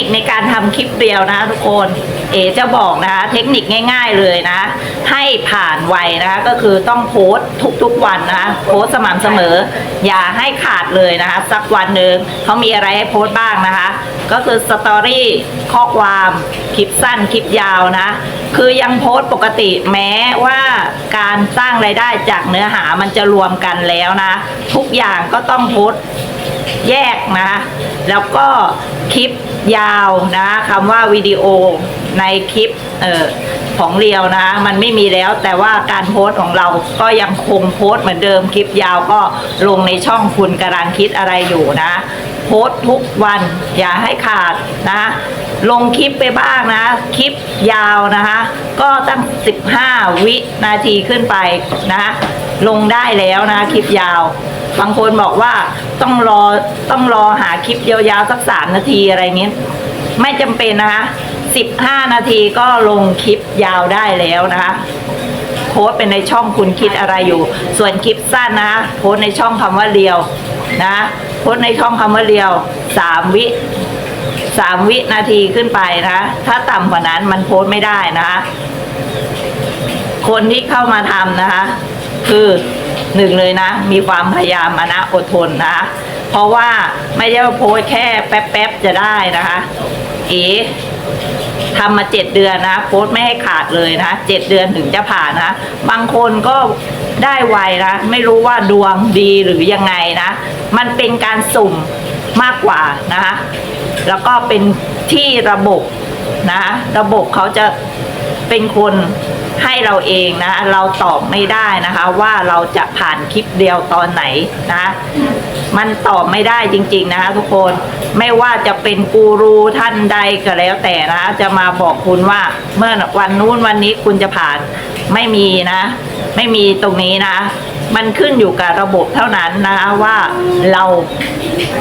นิคในการทำคลิปเรียวนะทุกคน เอจะบอกนะคะเทคนิคง่าย ๆเลยนะ ให้ผ่านไวนะคะก็คือต้องโพสต์ทุกๆวันนะคะโพสต์สม่ำเสมอ อย่าให้ขาดเลยนะคะ สักวันหนึ่งเขามีอะไรให้โพสต์บ้างนะคะ ก็คือสตอรี่ข้อความคลิปสั้นคลิปยาวนะ คือยังโพสต์ปกติแม้ว่าการสร้างรายได้จากเนื้อหามันจะรวมกันแล้วนะ ทุกอย่างก็ต้องโพสต์แยกนะ แล้วก็คลิปยาวนะคำว่าวิดีโอ ในคลิปเออของเรียวนะมันไม่มีแล้วแต่ว่าการโพสต์ของเราก็ยังคงโพสต์เหมือนเดิมคลิปยาวก็ลงในช่องคุณกำลังคิดอะไรอยู่นะ โพสต์ทุกวันอย่าให้ขาดนะลงคลิปไปบ้างนะ คลิปยาวนะคะ ก็ตั้ง 15 วินาทีขึ้นไปนะลงได้แล้วนะคลิปยาว บางคนบอกว่าต้องรอต้องรอหาคลิปยาวๆสักสามนาทีอะไรเงี้ยไม่จำเป็นนะคะ 15 นาทีก็ลงคลิปยาวได้แล้วนะคะโพสเป็นในช่องคุณคิดอะไรอยู่ ส่วนคลิปสั้นนะโพสในช่องคำว่าเรียวนะโพสในช่องคำว่าเรียวสามวิสามวินาทีขึ้นไปนะ ถ้าต่ำกว่านั้นมันโพสไม่ได้นะคะคนที่เข้ามาทำนะคะ คือหนึ่งเลยนะ มีความพยายามมานะอดทนนะคะเพราะว่าไม่ใช่ว่าโพสแค่แป๊บๆจะได้นะคะ เอ๋ทำมาเจ็ดเดือนนะโพสต์ไม่ให้ขาดเลยนะเจ็ดเดือนถึงจะผ่านนะ บางคนก็ได้ไวนะ ไม่รู้ว่าดวงดีหรือยังไงนะ มันเป็นการสุ่มมากกว่านะคะแล้วก็เป็นที่ระบบนะระบบเขาจะเป็นคนให้เราเองนะ เราตอบไม่ได้นะคะ ว่าเราจะผ่านคลิปเดียวตอนไหนนะ มันตอบไม่ได้จริง ๆ นะคะทุกคนไม่ว่าจะเป็นกูรูท่านใดก็แล้วแต่นะจะมาบอกคุณว่าเมื่อวันนู้นวันนี้คุณจะผ่านไม่มีนะ ไม่มีตรงนี้นะมันขึ้นอยู่กับระบบเท่านั้นนะคะว่าเรา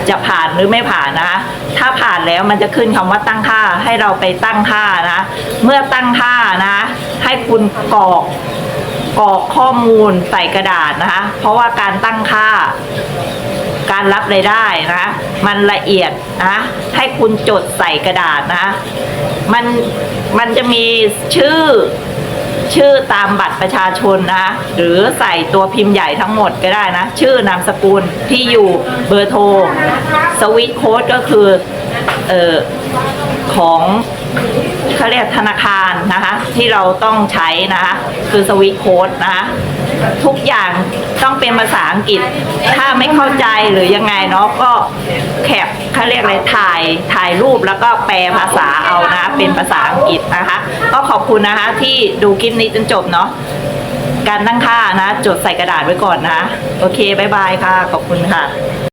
จะผ่านหรือไม่ผ่านนะคะ ถ้าผ่านแล้วมันจะขึ้นคำว่าตั้งค่าให้เราไปตั้งค่านะ เมื่อตั้งค่านะให้คุณกรอกกรอกข้อมูลใส่กระดาษนะคะ เพราะว่าการตั้งค่า การรับรายได้นะมันละเอียดนะให้คุณจดใส่กระดาษนะมันมันจะมีชื่อชื่อตามบัตรประชาชนนะหรือใส่ตัวพิมพ์ใหญ่ทั้งหมดก็ได้นะ ชื่อนามสกุลที่อยู่เบอร์โทร สวิตโค้ดก็คือเอ่อของเขาเรียกธนาคารนะคะ ที่เราต้องใช้นะคะ คือสวิตโค้ดนะคะทุกอย่าง นภาษาอังกฤษ ถ้าไม่เข้าใจหรือยังไงเนาะก็แคปเขาเรียกอะไรถ่ายถ่ายรูปแล้วก็แปลภาษาเอานะเป็นภาษาอังกฤษนะคะ ก็ขอบคุณนะคะที่ดูคลิปนี้จนจบเนาะการตั้งค่านะ จดใส่กระดาษไว้ก่อนนะ โอเคบายบายค่ะ ขอบคุณค่ะ